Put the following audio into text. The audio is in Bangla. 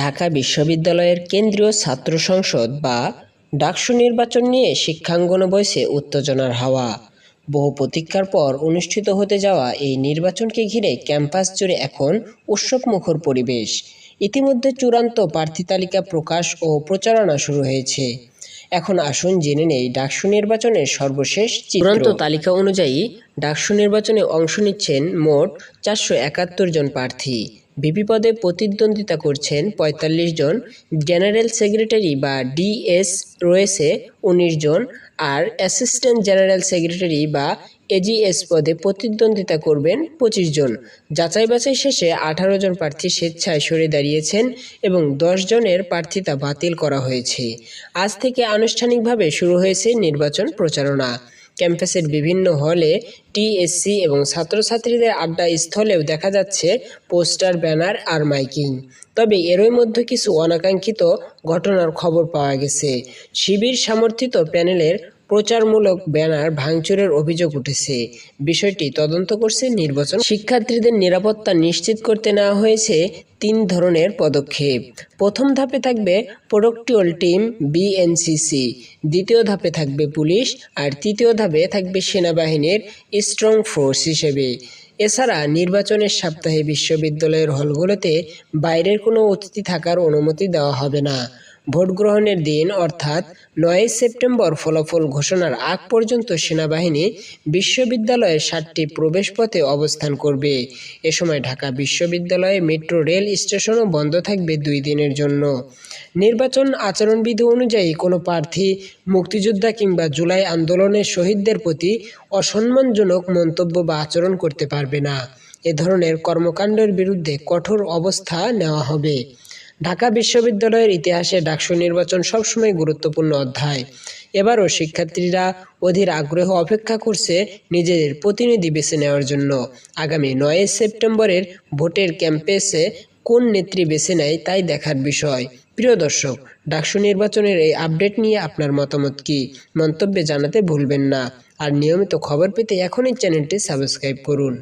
ঢাকা বিশ্ববিদ্যালয়ের কেন্দ্রীয় ছাত্র সংসদ বা ডাকসু নির্বাচন নিয়ে শিক্ষাঙ্গনে বয়সে উত্তেজনার হাওয়া। বহু প্রতীক্ষার পর অনুষ্ঠিত হতে যাওয়া এই নির্বাচনকে ঘিরে ক্যাম্পাস জুড়ে এখন উৎসব মুখর পরিবেশ। ইতিমধ্যে চূড়ান্ত প্রার্থী তালিকা প্রকাশ ও প্রচারণা শুরু হয়েছে। এখন আসুন জেনে নেই ডাকসু নির্বাচনের সর্বশেষ চূড়ান্ত তালিকা অনুযায়ী ডাকসু নির্বাচনে অংশ নিচ্ছেন মোট চারশো একাত্তর জন প্রার্থী। বিপি পদে প্রতিদ্বন্দ্বিতা করছেন পঁয়তাল্লিশ জন, জেনারেল সেক্রেটারি বা ডিএস রয়েছে উনিশ জন, আর অ্যাসিস্ট্যান্ট জেনারেল সেক্রেটারি বা এজিএস পদে প্রতিদ্বন্দ্বিতা করবেন পঁচিশ জন। যাচাই বাছাই শেষে আঠারো জন প্রার্থী স্বেচ্ছায় সরে দাঁড়িয়েছেন এবং দশ জনের প্রার্থিতা বাতিল করা হয়েছে। আজ থেকে আনুষ্ঠানিকভাবে শুরু হয়েছে নির্বাচন প্রচারণা। ক্যাম্পাসের বিভিন্ন হলে টিএসসি এবং ছাত্রছাত্রীদের আড্ডা স্থলেও দেখা যাচ্ছে পোস্টার, ব্যানার আর মাইকিং। তবে এরই মধ্যে কিছু অনাকাঙ্ক্ষিত ঘটনার খবর পাওয়া গেছে। শিবির সমর্থিত প্যানেলের প্রচারমূলক ব্যানার ভাঙচুরের অভিযোগ উঠেছে। বিষয়টি তদন্ত করছে নির্বাচন শিক্ষার্থীদের নিরাপত্তা নিশ্চিত করতে নেওয়া হয়েছে তিন ধরনের পদক্ষেপ। প্রথম ধাপে থাকবে প্রোডক্টিওল টিম বিএনসিসি, দ্বিতীয় ধাপে থাকবে পুলিশ আর তৃতীয় ধাপে থাকবে সেনাবাহিনীর স্ট্রং ফোর্স হিসেবে। এছাড়া নির্বাচনের সপ্তাহে বিশ্ববিদ্যালয়ের হলগুলোতে বাইরের কোনো অতিথি থাকার অনুমতি দেওয়া হবে না। ভোট গ্রহণের দিন, অর্থাৎ নয় সেপ্টেম্বর ফলাফল ঘোষণার আগ পর্যন্ত সেনাবাহিনী বিশ্ববিদ্যালয়ের সাতটি প্রবেশপথে অবস্থান করবে। এ সময় ঢাকা বিশ্ববিদ্যালয়ে মেট্রো, রেল স্টেশনও বন্ধ থাকবে দুই দিনের জন্য। নির্বাচন আচরণবিধি অনুযায়ী কোনো প্রার্থী, মুক্তিযোদ্ধা কিংবা জুলাই আন্দোলনের শহীদদের প্রতি অসম্মানজনক মন্তব্য বা আচরণ করতে পারবে না। এ ধরনের কর্মকাণ্ডের বিরুদ্ধে কঠোর অবস্থা নেওয়া হবে। ঢাকা বিশ্ববিদ্যালয়ের ইতিহাসে ডাকসু নির্বাচন সবসময় গুরুত্বপূর্ণ অধ্যায়। এবারও শিক্ষার্থীরা অধীর আগ্রহ অপেক্ষা করছে নিজেদের প্রতিনিধি বেছে নেওয়ার জন্য। আগামী নয় সেপ্টেম্বরের ভোটের ক্যাম্পেসে কোন নেত্রী বেছে নেয় তাই দেখার বিষয়। প্রিয় দর্শক, ডাকসু নির্বাচনের এই আপডেট নিয়ে আপনার মতামত কি? মন্তব্যে জানাতে ভুলবেন না। আর নিয়মিত খবর পেতে এখনই চ্যানেলটি সাবস্ক্রাইব করুন।